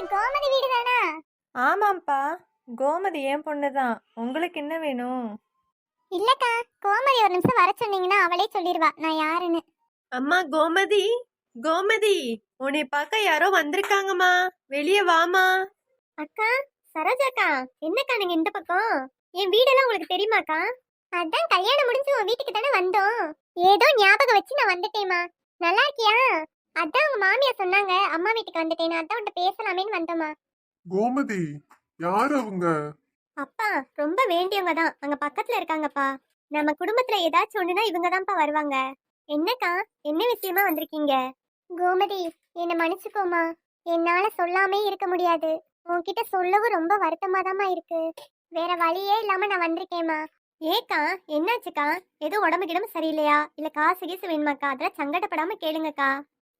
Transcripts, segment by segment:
இது கோமதி வீடு தானா? ஆமாம்ப்பா. கோமதி என் பொண்ணு தான். உங்களுக்கு என்ன வேணும்? இல்லக்கா கோமதி ஒரு நிமிஷம் வர சொன்னீங்கன்னா அவளே சொல்லிடுவா நான் யாருன்னு? அம்மா கோமதி? கோமதி உன்னை பார்க்க யாரோ வந்திருக்காங்கம்மா. வெளியே வாமா அக்கா சரோஜாக்கா என்னக்கா நீங்க இந்த பக்கம்? என் வீடெல்லாம் உங்களுக்கு தெரியுமாக்கா? அதான் கல்யாணம் முடிஞ்சு உன் வீட்டுக்கு தானே வந்தோம். ஏதோ ஞாபகம் வச்சு நான் வந்துட்டேம்மா. நல்லா இருக்கியா? அதான் உங்க மாமியார் சொன்னாங்க. அம்மா வீட்டுக்கு வந்துட்டேன் அதான் உன்ட்ட பேசலாமேன்னு வந்தோம்மா. கோமதி யார் அவங்க? அப்பா ரொம்ப வேண்டியவங்க தான். அங்க பக்கத்துல இருக்காங்கப்பா. நம்ம குடும்பத்துல ஏதாச்சும் ஒண்ணுனா இவங்க தான்ப்பா வருவாங்க. என்னக்கா? என்ன விஷயமா வந்திருக்கீங்க? கோமதி என்ன மன்னிச்சுக்கோமா என்னால சொல்லாமே இருக்க முடியாது. உன்கிட்ட சொல்லவும் ரொம்ப வருத்தமா இருக்கு. வேற வழியே இல்லாம நான் வந்திருக்கேம்மா. ஏக்கா என்னாச்சுக்கா? எதுவும் உடம்பு கிடம்பு சரியில்லையா? இல்ல காசு கீசு வேணுமாக்கா? அதெல்லாம் சங்கடப்படாம கேளுங்கக்கா.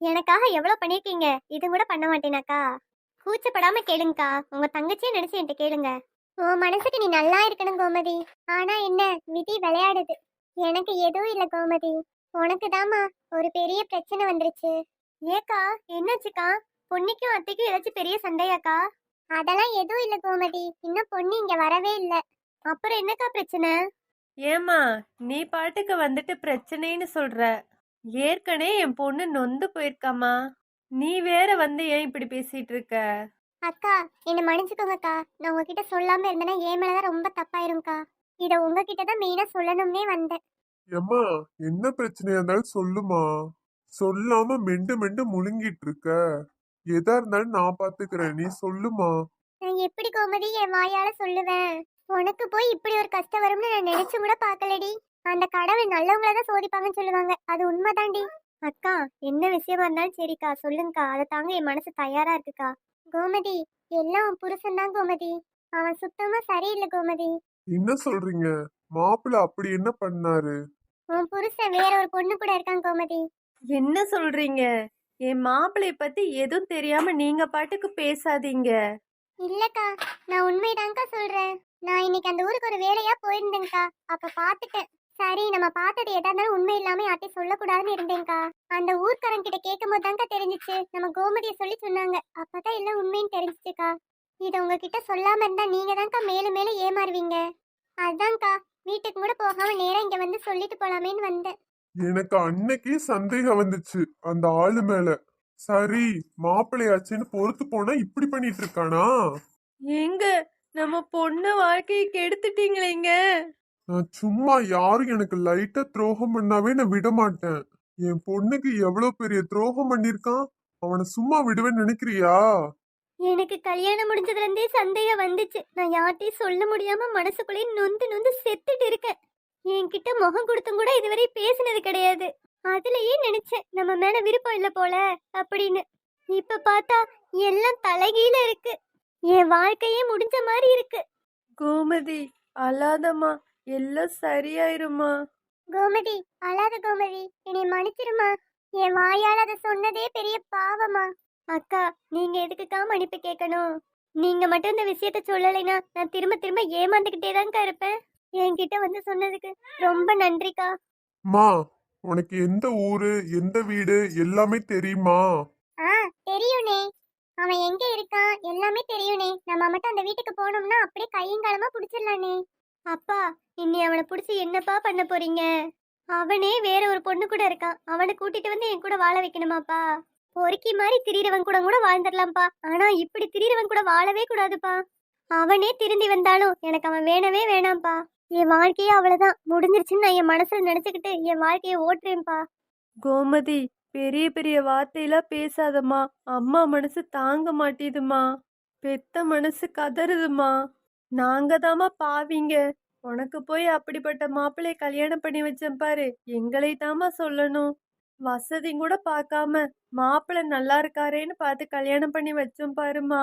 எனக்காக எவ்வளவு பண்ணிருக்கீங்க? இது கூட பண்ண மாட்டேனாக்கா. கூச்சப்படாம கேளுங்கக்கா. உங்க தங்கச்சியை நினைச்சு என்கிட்ட கேளுங்க. உன் மனசுக்கு நீ நல்லா இருக்கணும் கோமதி. ஆனா என்ன? விதி விளையாடுது. எனக்கு எதுவும் இல்ல கோமதி. உனக்கு ஒரு பெரிய பிரச்சனை வந்துருச்சு. ஏக்கா என்னாச்சுக்கா? பொன்னிக்கும் அத்தைக்கும் ஏதாச்சும் பெரிய சண்டையாக்கா? அதெல்லாம் எதுவும் இல்ல கோமதி. இன்னும் பொண்ணு இங்க வரவே இல்ல. அப்புறம் என்னக்கா பிரச்சனை? ஏம்மா நீ பாட்டுக்கு வந்துட்டு பிரச்சனைன்னு சொல்ற. ஏற்கனவே என் பொண்ணு நொந்து போயிருக்காம்மா. நீ வேற வந்து ஏன் இப்படி பேசிட்டு இருக்க அக்கா என்ன மன்னிச்சுக்கோங்கக்கா. நான் உங்ககிட்ட சொல்லாம இருந்தேன்னா என் மேலதான் ரொம்ப தப்பாயிரும்க்கா. இத உங்ககிட்ட தான் மெயினா சொல்லணும்னே வந்தேன். எம்மா என்ன பிரச்சனையா இருந்தாலும் சொல்லுமா சொல்லாம மெண்டு மெண்டு முழுங்கிட்டு இருக்க எதா இருந்தாலும் நான் பாத்துக்கிறேன். நீ சொல்லுமா நான் எப்படி கோமதி என் வாயால சொல்லுவேன்? உனக்கு போய் இப்படி ஒரு கஷ்டம் வரும்னு நான் நினைச்சு கூட பார்க்கலடி அந்த கடவுள் நல்லவங்கள தான் சோதிப்பாங்கன்னு சொல்லுவாங்க. அது உண்மைதாண்டி. அக்கா என்ன விஷயமா இருந்தாலும் சரிக்கா சொல்லுங்கக்கா. அதை தாங்க என் மனசு தயாரா இருக்குக்கா. கோமதி எல்லாம் உன் புருஷன் தான் கோமதி. அவன் சுத்தமா சரியில்லை கோமதி. என்ன சொல்றீங்க? மாப்பிள்ள அப்படி என்ன பண்ணாரு? உன் புருஷன் வேற ஒரு பொண்ணு கூட இருக்கான் கோமதி. என்ன சொல்றீங்க? என் மாப்பிள்ளைய பத்தி எதுவும் தெரியாம நீங்க பாட்டுக்கு பேசாதீங்க. இல்லக்கா நான் உண்மைதான்க்கா சொல்றேன். நான் இன்னைக்கு அந்த ஊருக்கு ஒரு வேலையா போயிருந்தேன்க்கா. அப்ப பாத்துட்டேன் சரி நம்ம பார்த்தது எதா இருந்தாலும் உண்மை இல்லாம யார்ட்டையும் சொல்லக்கூடாதுன்னு இருந்தேன்க்கா. அந்த ஊர்க்காரன் கிட்ட கேட்கும் போது தான்க்கா தெரிஞ்சிச்சு. நம்ம கோமதியை சொல்லி சொன்னாங்க. அப்பதான் எல்லாம் உண்மைன்னு தெரிஞ்சிச்சுக்கா. இதை உங்ககிட்ட சொல்லாம இருந்தா நீங்க தான்க்கா மேலும் மேலும் ஏமாறுவீங்க. அதான்க்கா வீட்டுக்கு கூட போகாம நேரா இங்க வந்து சொல்லிட்டு போலாமேன்னு வந்தேன். எனக்கு அன்னைக்கே சந்தேகம் வந்துச்சு அந்த ஆளு மேல. சரி மாப்பிள்ளையாச்சுன்னு பொறுத்து போனா இப்படி பண்ணிட்டு இருக்கானா? எங்க நம்ம பொண்ணு வாழ்க்கையை கெடுத்துட்டீங்களேங்க நான் சும்மா யாரும் எனக்கு லைட்டா துரோகம் பண்ணாவே நான் விட மாட்டேன். என் பொண்ணுக்கு எவ்வளவு பெரிய துரோகம் பண்ணிருக்கான் அவனை சும்மா விடுவேன்னு நினைக்கிறியா? எனக்கு கல்யாணம் முடிஞ்சதுல இருந்தே சந்தேகம் வந்துச்சு. நான் யார்ட்டையும் சொல்ல முடியாம மனசுக்குள்ளேயே நொந்து நொந்து செத்துட்டு இருக்கேன். என்கிட்ட முகம் கொடுத்தும் கூட இதுவரை பேசினது கிடையாது. அதுலயே நினைச்சேன் நம்ம மேல விருப்பம் இல்ல போல அப்படின்னு. இப்ப பார்த்தா எல்லாம் தலைகீழ இருக்கு. என் வாழ்க்கையே முடிஞ்ச மாதிரி இருக்கு. கோமதி அழாதம்மா. எல்லாம் சரியாயிருமா? கோமதி அழாத கோமதி. என்னை மன்னிச்சிருமா? என் வாயால் அதை சொன்னதே பெரிய பாவமா? அக்கா நீங்க எதுக்குக்கா மன்னிப்பு கேட்கணும்? நீங்க மட்டும் இந்த விஷயத்த சொல்லலைன்னா நான் திரும்ப திரும்ப ஏமாந்துக்கிட்டே தான்க்கா இருப்பேன். என்கிட்ட வந்து சொன்னதுக்கு ரொம்ப நன்றிக்கா. மா உனக்கு எந்த ஊரு எந்த வீடு எல்லாமே தெரியுமா? ஆ தெரியுனே அவன் எங்க இருக்கான் எல்லாமே தெரியுனே நம்ம மட்டும் அந்த வீட்டுக்கு போனோம்னா அப்படியே கையங்காலமா புடிச்சிடலானே. அப்பா இன்னி அவனை புடிச்சு என்னப்பா பண்ண போறீங்க? அவனே வேற ஒரு பொண்ணு கூட இருக்கான் அவனை கூட்டிட்டு வந்து என் கூட வாழ வைக்கணுமாப்பா? பொறுக்கி மாதிரி திரியிறவன் கூட கூட வாழ்ந்துடலாம்ப்பா. ஆனா இப்படி திரியிறவன் கூட வாழவே கூடாதுப்பா. அவனே திருந்தி வந்தாலும் எனக்கு அவன் வேணவே வேணாம்ப்பா. என் வாழ்க்கையே அவ்வளவுதான். முடிஞ்சிருச்சுன்னு நான் என் மனசுல நினைச்சுக்கிட்டு என் வாழ்க்கையை ஓட்டுறேன்ப்பா. கோமதி பெரிய பெரிய வார்த்தையெல்லாம் பேசாதம்மா. அம்மா மனசு தாங்க மாட்டேதுமா பெத்த மனசு கதறுதுமா நாங்க தாமா பாவிங்க. உனக்கு போய் அப்படிப்பட்ட மாப்பிள்ளை கல்யாணம் பண்ணி வச்சேன் பாரு. எங்களை தாம்மா சொல்லணும். வசதி கூட பார்க்காம மாப்பிள்ளை நல்லா இருக்காரேன்னு பார்த்து கல்யாணம் பண்ணி வச்சோம் பாருமா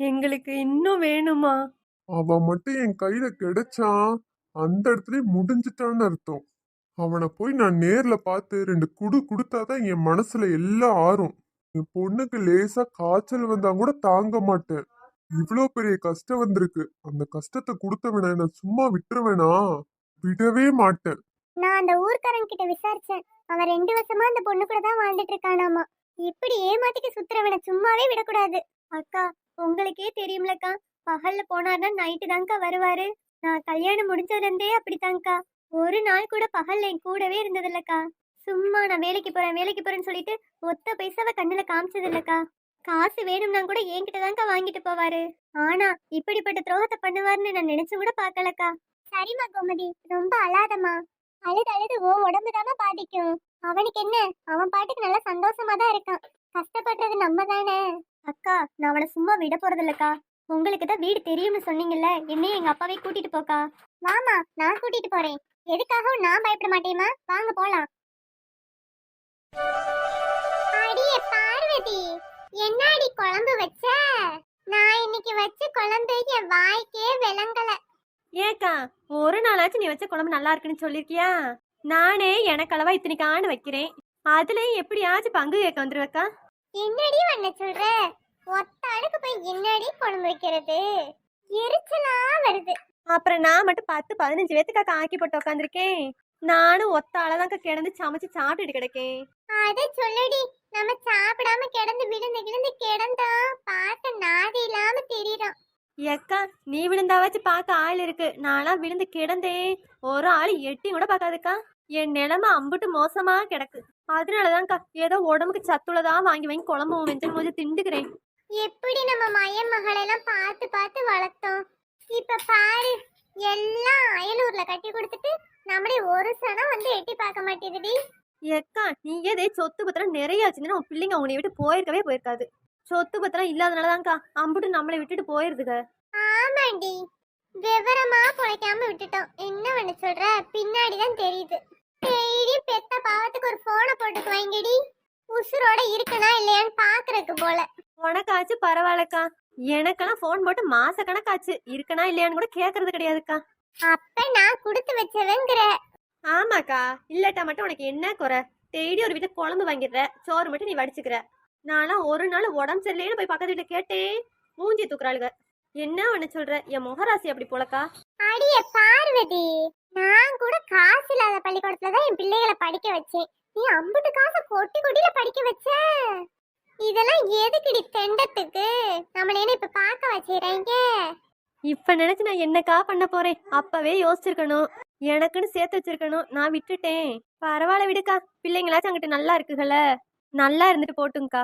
எங்களுக்கு இன்னும் வேணுமா அவன் மட்டும் என் கையில கிடைச்சான் அந்த இடத்துல முடிஞ்சிட்டான்னு அர்த்தம். அவனை போய் நான் நேர்ல பார்த்து ரெண்டு குடு கொடுத்தாதான் என் மனசுல எல்லாம் ஆறும். என் பொண்ணுக்கு லேசா காய்ச்சல் வந்தா கூட தாங்க மாட்டேன். இவ்வளோ பெரிய கஷ்டம் வந்திருக்கு. அந்த கஷ்டத்தை கொடுத்தவன நான் சும்மா விட்டுருவேனா? விடவே மாட்டேன். நான் அந்த ஊர்க்காரன் கிட்ட விசாரிச்சேன். அவன் ரெண்டு வருஷமா அந்த பொண்ணு கூட தான் வாழ்ந்துட்டு இருக்கானாமா இப்படி ஏமாத்திக்க சுத்துறவனை சும்மாவே விடக்கூடாது. அக்கா உங்களுக்கே தெரியும்லக்கா. பகல்ல போனார்னா நைட்டு தான்க்கா வருவாரு. நான் கல்யாணம் முடிஞ்சதுலேருந்தே இருந்தே அப்படித்தான்க்கா. ஒரு நாள் கூட பகல்ல என் கூடவே இருந்ததில்லக்கா. சும்மா நான் வேலைக்கு போறேன் வேலைக்கு போறேன்னு சொல்லிட்டு ஒத்த பைசாவை கண்ணுல காமிச்சது இல்லக்கா காசு வேணும்னா கூட என்கிட்ட தான்க்கா வாங்கிட்டு போவாரு. ஆனா இப்படிப்பட்ட துரோகத்தை பண்ணுவாருன்னு நான் நினைச்சு கூட பார்க்கலக்கா. சரிம்மா கோமதி ரொம்ப அழாதம்மா. அழுது அழுது ஓ உடம்பு பாதிக்கும். அவனுக்கு என்ன? அவன் பாட்டுக்கு நல்லா சந்தோஷமா தான் இருக்கான். கஷ்டப்படுறது நம்ம தானே. அக்கா நான் அவனை சும்மா விட போறதில்லக்கா. உங்களுக்கு தான் வீடு தெரியும்னு சொன்னீங்கல்ல என்னையும் எங்க அப்பாவே கூட்டிட்டு போக்கா. வாமா நான் கூட்டிட்டு போறேன். எதுக்காகவும் நான் பயப்பட மாட்டேமா வாங்க போலாம். அடியே பார்வதி! என்னடி குழம்பு வச்ச? நான் இன்னைக்கு வச்ச குழம்பு என் வாய்க்கே விளங்கல. ஏக்கா ஒரு நாளாச்சும் நீ வச்ச குழம்பு நல்லா இருக்குன்னு சொல்லிருக்கியா? நானே எனக்களவா இத்தனைக்கான வைக்கிறேன். அதுலயும் எப்படியாச்சும் பங்கு கேட்க வந்துருவேக்கா. என்னடி பண்ண சொல்ற? ஒத்த அடுக்கு போய் என்னடி குழம்பு வைக்கிறது? எரிச்சலா வருது. அப்புறம் நான் மட்டும் பத்து பதினஞ்சு பேத்துக்காக்கா ஆக்கி போட்டு உட்காந்துருக்கேன் நானும் ஒத்த ஆளதாக்கா கிடந்து சமைச்சு சாப்பிட்டுட்டு கிடக்கேன். அத சொல்லுடி நம்ம சாப்பிடாம கிடந்து விழுந்து கிடந்து கிடந்தா பார்க்க நாதி இல்லாம தெரியறோம். ஏக்கா நீ விழுந்தாவாச்சும் பார்க்க ஆள் இருக்கு. நான்லாம் விழுந்து கிடந்தேன். ஒரு ஆள் எட்டி கூட பார்க்காதுக்கா. என் நிலைமை அம்புட்டு மோசமா கிடக்கு. அதனாலதான்க்கா ஏதோ உடம்புக்கு சத்துள்ளதா வாங்கி வாங்கி குழம்பு வெஞ்சல் கொஞ்சம் திண்டுக்கிறேன் எப்படி நம்ம மயன் மகளெல்லாம் பார்த்து பார்த்து வளர்த்தோம்? இப்ப பாரு எல்லாம் அயலூர்ல கட்டி கொடுத்துட்டு நம்மளே ஒரு சனம் வந்து எட்டி பார்க்க மாட்டேங்குதுடி. ஏக்கா நீ ஏதே சொத்து பத்திரம் நிறைய வச்சிருந்தா உன் பிள்ளைங்க உன்னை விட்டு போயிருக்கவே போயிருக்காது. சொத்து பத்திரம் இல்லாதனாலதான்க்கா அம்புட்டு நம்மளை விட்டுட்டு போயிருதுங்க ஆமாண்டி. விவரமா பொழைக்காம விட்டுட்டோம். என்ன பண்ண சொல்ற? பின்னாடி தான் தெரியுது. டெய்லி பெத்த பாவத்துக்கு ஒரு போனை போட்டுக்கு வாங்கிடி. உசுரோட இருக்கனா இல்லையான்னு பாக்குறதுக்கு போல. உனக்காச்சும் பரவாயில்லக்கா. எனக்கெல்லாம் ஃபோன் போட்டு மாச கணக்காச்சு இருக்கனா இல்லையான்னு கூட கேட்கறது கிடையாதுக்கா. அப்ப நான் கொடுத்து வச்சவங்கிற. ஆமாக்கா இல்லாட்டா மட்டும் உனக்கு என்ன குறை? டெய்லி ஒரு வீட்டுல குழம்பு வாங்கிடுற சோறு மட்டும் நீ வடிச்சுக்கிற. நான்லாம் ஒரு நாள் உடம்பு சரியில்லைன்னு போய் பக்கத்து வீட்டுல கேட்டேன். மூஞ்சி தூக்குறாளுங்க. என்ன ஒண்ணு சொல்ற? என் முகராசி அப்படி போலக்கா. அடியே பார்வதி நான் கூட காசு இல்லாத பள்ளிக்கூடத்துல தான் என் பிள்ளைகளை படிக்க வச்சேன். நீ அம்புட்டு காசை கொட்டி கொட்டில படிக்க வச்ச? இதெல்லாம் எதுக்குடி தெண்டத்துக்கு? நம்மள இப்ப பார்க்க வச்சிடறீங்க? இப்ப நினைச்சு நான் என்னக்கா பண்ண போறேன்? அப்பவே யோசிச்சிருக்கணும். எனக்குன்னு சேர்த்து வச்சிருக்கணும். நான் விட்டுட்டேன். பரவாயில்ல விடுக்கா. பிள்ளைங்களாச்சும் அங்கிட்டு நல்லா இருக்குகல நல்லா இருந்துட்டு போட்டுங்கக்கா.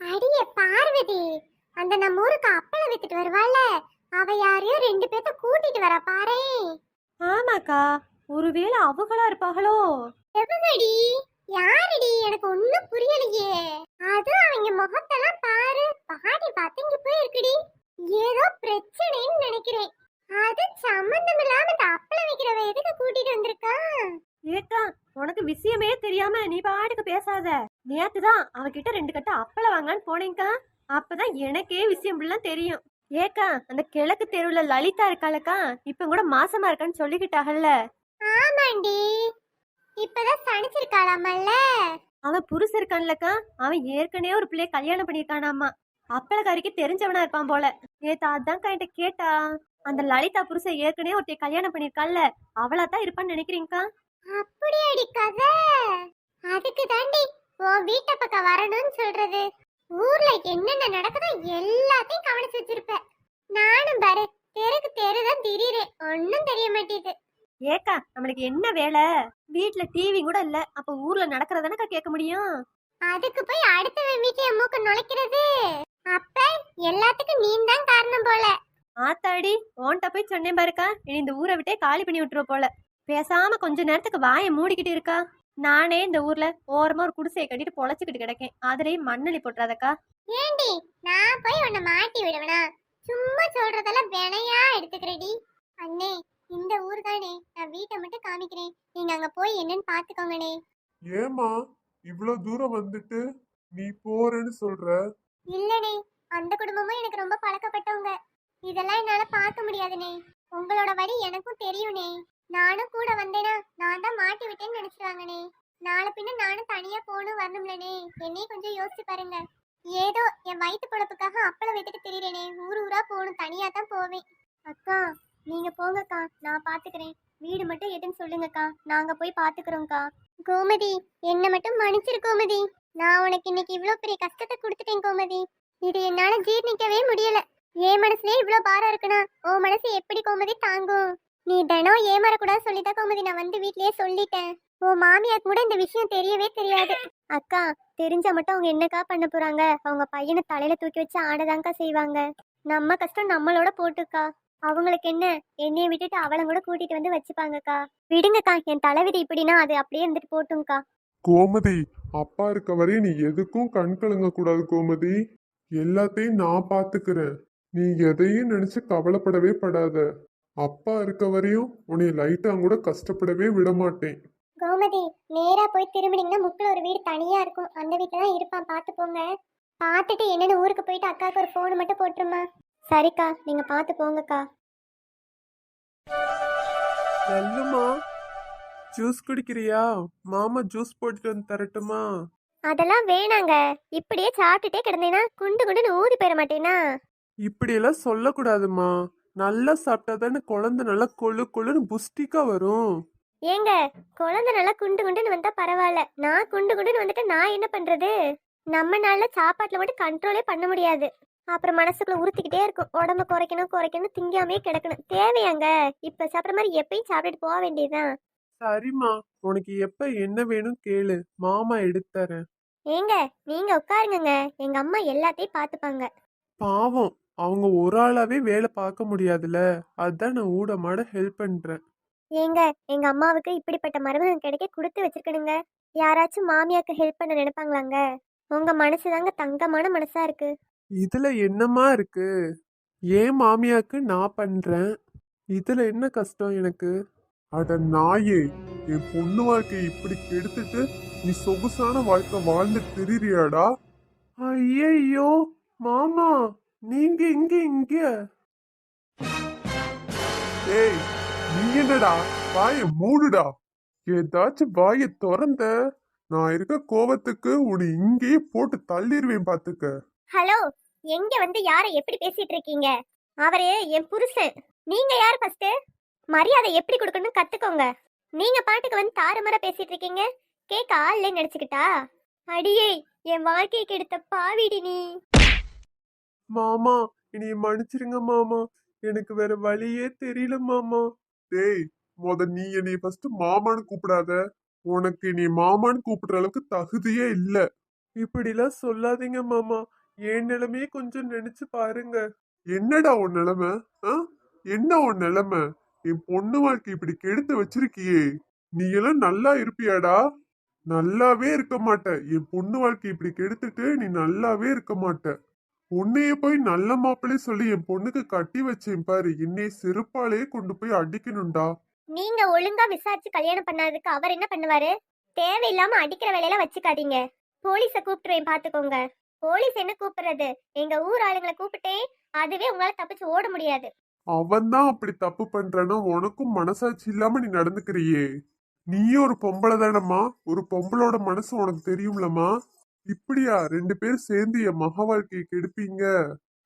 அடியே பார்வதி. அந்த நம்ம ஊருக்கு அப்பள வித்துட்டு வருவாள்ல. அவ யாரையோ ரெண்டு பேத்த கூட்டிட்டு வரா பாரே. ஆமாக்கா. ஒருவேளை அவங்களா இருப்பாங்களோ எவங்கடி? யாரடி? எனக்கு ஒண்ணும் புரியலையே. அது அவங்க முகத்தெல்லாம் பாரு. பாடி பார்த்து இங்க போய் இருக்குடி ஏதோ பிரச்சனைன்னு நினைக்கிறேன். அது சம்பந்தம் இல்லாம அப்பளம் வைக்கிறவ எதுக்கு கூட்டிட்டு வந்திருக்கா? ஏக்கா உனக்கு விஷயமே தெரியாம நீ பாட்டுக்கு பேசாத. நேத்து தான் அவகிட்ட ரெண்டு கட்ட அப்பளம் வாங்கலான்னு போனேங்க்கா அப்பதான் எனக்கே விஷயம் இப்படிலாம் தெரியும். ஏக்கா அந்த கிழக்கு தெருவுல லலிதா இருக்காளக்கா. இப்ப கூட மாசமா இருக்கான்னு சொல்லிக்கிட்டாகல்ல. ஆமாண்டி. இப்பதான் சனிச்சிருக்காளாமல்ல? அவன் புருஷன் இருக்கான்லக்கா. அவன் ஏற்கனவே ஒரு பிள்ளைய கல்யாணம் பண்ணியிருக்கானாமா. அப்பளக்காரிக்கு தெரிஞ்சவனா இருப்பான் போல. நேத்து அதான்க்கா என்கிட்ட கேட்டா. அந்த லலிதா புருஷன் ஏற்கனவே ஒருத்தைய கல்யாணம் பண்ணியிருக்கான்ல அவளா தான் இருப்பான்னு நினைக்கிறீங்கக்கா? அப்படியாடி கதை? அதுக்கு தாண்டி உன் வீட்டை பக்கம் வரணும்னு சொல்றது. ஊர்ல என்னென்ன நடக்குதோ எல்லாத்தையும் கவனிச்சு வச்சிருப்ப. நானும் பாரு தெருக்கு தெரு தான் திரியிறேன். ஒன்னும் தெரிய மாட்டேது ஏக்கா நம்மளுக்கு என்ன வேலை? வீட்ல டிவி கூட இல்ல அப்ப ஊர்ல நடக்கிறதானக்கா கேட்க முடியும்? அதுக்கு போய் அடுத்தவன் வீட்ல மூக்க நுழைக்கிறது. அப்ப எல்லாத்துக்கும் நீ தான் காரணம் போல. ஆத்தாடி ஓன்ட்ட போய் சொன்னேன் பாருக்கா. இனி இந்த ஊரை விட்டே காலி பண்ணி விட்டுருவ போல. பேசாம கொஞ்ச நேரத்துக்கு வாயை மூடிக்கிட்டு இருக்கா? நானே இந்த ஊர்ல ஓரமா ஒரு குடிசையை கட்டிட்டு பொழைச்சிக்கிட்டு கிடக்கேன். அதுலயும் மண்ணலி போட்டுறாதக்கா. ஏண்டி நான் போய் உன்னை மாட்டி விடுவனா? சும்மா சொல்றதெல்லாம் வினையா எடுத்துக்கிறடி. அண்ணே இந்த ஊர் தானே. நான் வீட்டை மட்டும் காமிக்கிறேன். நீங்க அங்க போய் என்னன்னு பாத்துக்கோங்கண்ணே. ஏமா இவ்வளோ தூரம் வந்துட்டு நீ போறேன்னு சொல்ற? இல்லனே அந்த குடும்பமும் எனக்கு ரொம்ப பழக்கப்பட்டவங்க. இதெல்லாம் என்னால பார்க்க முடியாதுனே உங்களோட வழி எனக்கும் தெரியும்னே நானும் கூட வந்தேனா நான் தான் மாட்டி விட்டேன்னு நினைச்சிருவாங்கனே நாளை பின்ன நானும் தனியா போகணும் வரணும்லனே என்னையும் கொஞ்சம் யோசிச்சு பாருங்க. ஏதோ என் வயிற்று பொழப்புக்காக அப்பளம் விட்டுட்டு திரியிறேனே. ஊர் ஊரா போகணும் தனியா தான் போவேன். அக்கா நீங்க போங்கக்கா நான் பாத்துக்கிறேன். வீடு மட்டும் எதுன்னு சொல்லுங்கக்கா. நாங்க போய் பாத்துக்கிறோம்க்கா. கோமதி என்ன மட்டும் மன்னிச்சிரு கோமதி. நான் உனக்கு இன்னைக்கு இவ்வளோ பெரிய கஷ்டத்தை கொடுத்துட்டேன் கோமதி. இது என்னால ஜீர்ணிக்கவே முடியல. என் மனசுலயே இவ்வளோ பாரம் இருக்குனா ஓ மனசு எப்படி கோமதி தாங்கும்? நீ தினம் ஏமாறக்கூடாது சொல்லிதான் கோமதி நான் வந்து வீட்லயே சொல்லிட்டேன். உன் மாமியார் கூட இந்த விஷயம் தெரியவே தெரியாது. அக்கா தெரிஞ்சா மட்டும் அவங்க என்னக்கா பண்ண போறாங்க? அவங்க பையனை தலையில தூக்கி வச்சு ஆடதாங்கக்கா செய்வாங்க. நம்ம கஷ்டம் நம்மளோட போட்டுக்கா. அவங்களுக்கு என்ன? என்னைய விட்டுட்டு அவளை கூட கூட்டிட்டு வந்து வச்சுப்பாங்கக்கா. விடுங்கக்கா என் தலைவிதி இப்படின்னா அது அப்படியே இருந்துட்டு போட்டும்க்கா. கோமதி அப்பா இருக்க வரையும் நீ எதுக்கும் கண் கலங்க கூடாது கோமதி. எல்லாத்தையும் நான் பாத்துக்கிறேன் நீ எதையும் நினைச்சு கவலைப்படவே படாத. அப்பா இருக்க வரையும் உன்னை லைட்டா கூட கஷ்டப்படவே விட மாட்டேன் கோமதி நேரா போய் திரும்பினீங்கன்னா முக்கில் ஒரு வீடு தனியா இருக்கும். அந்த வீட்டில் தான் இருப்பான். பார்த்து போங்க. பார்த்துட்டு என்னென்ன ஊருக்கு போயிட்டு அக்காவுக்கு ஒரு ஃபோன் மட்டும் போட்டுருமா. சரிக்கா நீங்க பார்த்து போங்கக்கா. நல்லுமா ஜூஸ் குடிக்கிறியா? மாமா ஜூஸ் போட்டுட்டு வந்து தரட்டுமா? அதெல்லாம் வேணாங்க. இப்படியே சாப்பிட்டுட்டே கிடந்தேன்னா குண்டு குண்டுன்னு ஊதி போயிட மாட்டேனா? இப்படியெல்லாம் சொல்லக்கூடாதுமா. நல்லா சாப்பிட்டா தானே குழந்தை நல்லா கொழு கொழுன்னு புஷ்டிக்கா வரும். ஏங்க குழந்தை நல்லா குண்டு குண்டுன்னு வந்தா பரவாயில்ல. நான் குண்டு குண்டுன்னு வந்துட்டு நான் என்ன பண்றது? நம்ம நாள்ல சாப்பாட்டுல மட்டும் கண்ட்ரோலே பண்ண முடியாது. அப்புறம் மனசுக்குள்ள உறுத்திக்கிட்டே இருக்கும். உடம்ப குறைக்கணும் குறைக்கணும் திங்காமே கிடக்கணும். தேவையாங்க. இப்ப சாப்பிட்ற மாதிரி எப்பயும் சாப்பிட்டுட்டு போக வேண்டியதுதான். சரிம்மா உனக்கு எப்ப என்ன வேணும் கேளு. மாமா எடுத்து தரேன். ஏங்க நீங்க உட்காருங்கங்க. எங்க அம்மா எல்லாத்தையும் பாத்துப்பாங்க. பாவம் அவங்க ஒரு ஆளாவே வேலை பார்க்க முடியாதுல அதான் நான் ஊட மாட ஹெல்ப் பண்றேன். ஏங்க எங்க அம்மாவுக்கு இப்படிப்பட்ட மருமகன் கிடைக்க கொடுத்து வச்சிருக்கணுங்க. யாராச்சும் மாமியாக்கு ஹெல்ப் பண்ண நினைப்பாங்களாங்க? உங்க மனசுதாங்க தங்கமான மனசா இருக்கு. இதுல என்னம்மா இருக்கு? ஏன் மாமியாக்கு நான் பண்றேன்? இதுல என்ன கஷ்டம் எனக்கு? அட நாயே என் பொண்ணு வாழ்க்கையை இப்படி கெடுத்துட்டு நீ சொகுசான வாழ்க்கை வாழ்ந்து திரிறியாடா ஐயையோ மாமா நீங்க இங்க இங்க. ஏய் நீ என்னடா? வாய மூடுடா. ஏதாச்சும் வாய திறந்த. நான் இருக்க கோவத்துக்கு உன்னை இங்கேயே போட்டு தள்ளிடுவேன் பாத்துக்க. ஹலோ எங்க வந்து யாரை எப்படி பேசிட்டு இருக்கீங்க? அவரு என் புருஷன். நீங்க யார் ஃபர்ஸ்ட் மரியாதை எப்படி கொடுக்கணும்னு கத்துக்கோங்க. நீங்க பாட்டுக்கு வந்து தாறுமாறா பேசிட்டு இருக்கீங்க. கேட்க ஆள் நினைச்சுக்கிட்டா? அடியே என் வாழ்க்கையை கெடுத்த பாவிடி நீ. மாமா இனி மன்னிச்சிருங்க மாமா. எனக்கு வேற வழியே தெரியல மாமா. டேய் மொத நீ என்னை ஃபர்ஸ்ட் மாமான்னு கூப்பிடாத. உனக்கு நீ மாமான்னு கூப்பிடுற அளவுக்கு தகுதியே இல்ல. இப்படிலாம் சொல்லாதீங்க மாமா. என் நிலைமையே கொஞ்சம் நினைச்சு பாருங்க. என்னடா உன் நிலைமை? ஆ? என்ன உன் நிலைமை? என் பொண்ணு வாழ்க்கை இப்படி கெடுத்து வச்சிருக்கியே. நீ எல்லாம் நல்லா இருப்பியாடா? நல்லாவே இருக்க மாட்ட. என் பொண்ணு வாழ்க்கை இப்படி கெடுத்துட்டு நீ நல்லாவே இருக்க மாட்ட. உன்னைய போய் நல்ல மாப்பிள்ளை சொல்லி என் பொண்ணுக்கு கட்டி வச்சேன் பாரு. என்னைய செருப்பாலே கொண்டு போய் அடிக்கணும்டா. நீங்க ஒழுங்கா விசாரிச்சு கல்யாணம் பண்ணாததுக்கு அவர் என்ன பண்ணுவாரு? தேவையில்லாம அடிக்கிற வேலையில வச்சுக்காதீங்க. போலீஸ கூப்பிட்டுருவேன் பாத்துக்கோங்க. போலீஸ் என்ன கூப்பிடுறது? எங்க ஊர் ஆளுங்களை கூப்பிட்டே அதுவே உங்களால தப்பிச்சு ஓட முடியாது. அவன் தான் அப்படி தப்பு பண்றானா உனக்கும் மனசாட்சி இல்லாம நீ நடந்துக்கிறியே. நீயும் ஒரு பொம்பளை தானம்மா? ஒரு பொம்பளோட மனசு உனக்கு தெரியும்லம்மா? இப்படியா? ரெண்டு பேரும் சேர்ந்து என் மக வாழ்க்கையை கெடுப்பீங்க.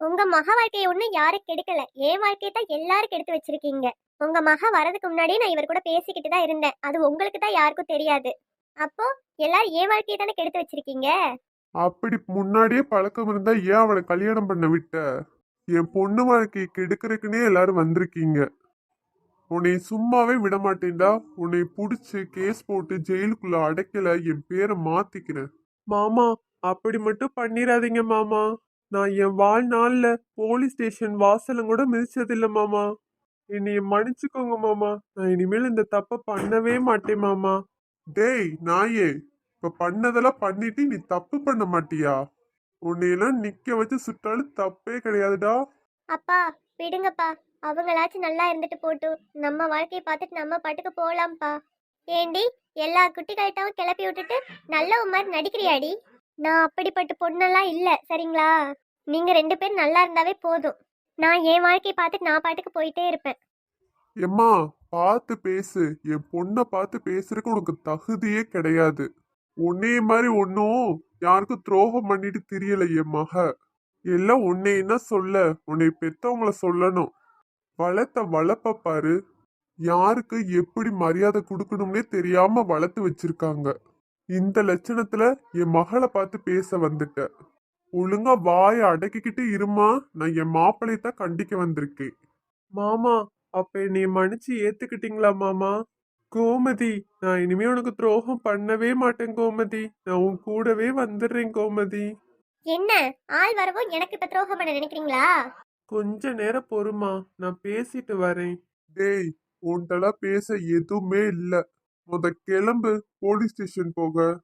உங்க மக வாழ்க்கையை ஒண்ணும் யாரும் கெடுக்கல. என் வாழ்க்கையை தான் எல்லாரும் கெடுத்து வச்சிருக்கீங்க. உங்க மக வரதுக்கு முன்னாடியே நான் இவர் கூட பேசிக்கிட்டு தான் இருந்தேன். அது உங்களுக்கு தான் யாருக்கும் தெரியாது. அப்போ எல்லாரும் என் வாழ்க்கையை தானே கெடுத்து வச்சிருக்கீங்க? அப்படி முன்னாடியே பழக்கம் இருந்தா ஏன் அவளை கல்யாணம் பண்ண விட்ட? என் பொண்ணு வாழ்க்கையை கெடுக்கறதுக்குன்னே எல்லாரும் வந்திருக்கீங்க. உன்னை சும்மாவே விட மாட்டேன்டா உன்னை புடிச்சு கேஸ் போட்டு ஜெயிலுக்குள்ள அடைக்கல என் பேரை மாத்திக்கிறேன். மாமா அப்படி மட்டும் பண்ணிடாதீங்க மாமா. நான் என் வாழ்நாள்ல போலீஸ் ஸ்டேஷன் வாசலும் கூட மிதிச்சதில்ல மாமா. என்னைய மன்னிச்சுக்கோங்க மாமா. நான் இனிமேல் இந்த தப்பை பண்ணவே மாட்டேன் மாமா. டேய் நாயே இப்ப பண்ணதெல்லாம் பண்ணிட்டு நீ தப்பு பண்ண மாட்டியா? உன்னையெல்லாம் நிக்க வச்சு சுட்டாலும் தப்பே கிடையாதுடா. அப்பா விடுங்கப்பா. அவங்களாச்சும் நல்லா இருந்துட்டு போட்டும். நம்ம வாழ்க்கையை பார்த்துட்டு நம்ம பாட்டுக்கு போலாம்ப்பா. ஏண்டி எல்லா குட்டிகள்கிட்டவும் கிளப்பி விட்டுட்டு நல்ல மாதிரி நடிக்கிறியாடி? நான் அப்படிப்பட்ட பொண்ணெல்லாம் இல்ல சரிங்களா? நீங்க ரெண்டு பேரும் நல்லா இருந்தாவே போதும். நான் என் வாழ்க்கையை பார்த்துட்டு நான் பாட்டுக்கு போயிட்டே இருப்பேன். எம்மா பார்த்து பேசு. என் பொண்ணை பார்த்து பேசுறதுக்கு உனக்கு தகுதியே கிடையாது. உன்னைய மாதிரி ஒன்றும் யாருக்கும் துரோகம் பண்ணிட்டு தெரியல என் மக. எல்லாம் உன்னைய சொல்ல? உன்னை பெத்தவங்கள சொல்லணும். வளர்த்த வளர்ப்ப பாரு. யாருக்கு எப்படி மரியாதை கொடுக்கணும்னே தெரியாம வளர்த்து வச்சிருக்காங்க. இந்த லட்சணத்துல என் மகளை பார்த்து பேச வந்துட்ட. ஒழுங்கா வாயை அடக்கிக்கிட்டு இருமா? நான் என் மாப்பிள்ளையத்தான் கண்டிக்க வந்திருக்கேன். மாமா அப்ப என்னைய மன்னிச்சு ஏத்துக்கிட்டீங்களா மாமா? கோமதி நான் இனிமே உனக்கு துரோகம் பண்ணவே மாட்டேன் கோமதி. நான் உன் கூடவே வந்துடுறேன் கோமதி. என்ன? ஆள் வரவும் எனக்கு இப்ப துரோகம் பண்ண நினைக்கிறீங்களா? கொஞ்ச நேரம் பொறுமா நான் பேசிட்டு வரேன். டேய் உன்கிட்டலாம் பேச எதுவுமே இல்ல. முத கிளம்பு போலீஸ் ஸ்டேஷன் போக.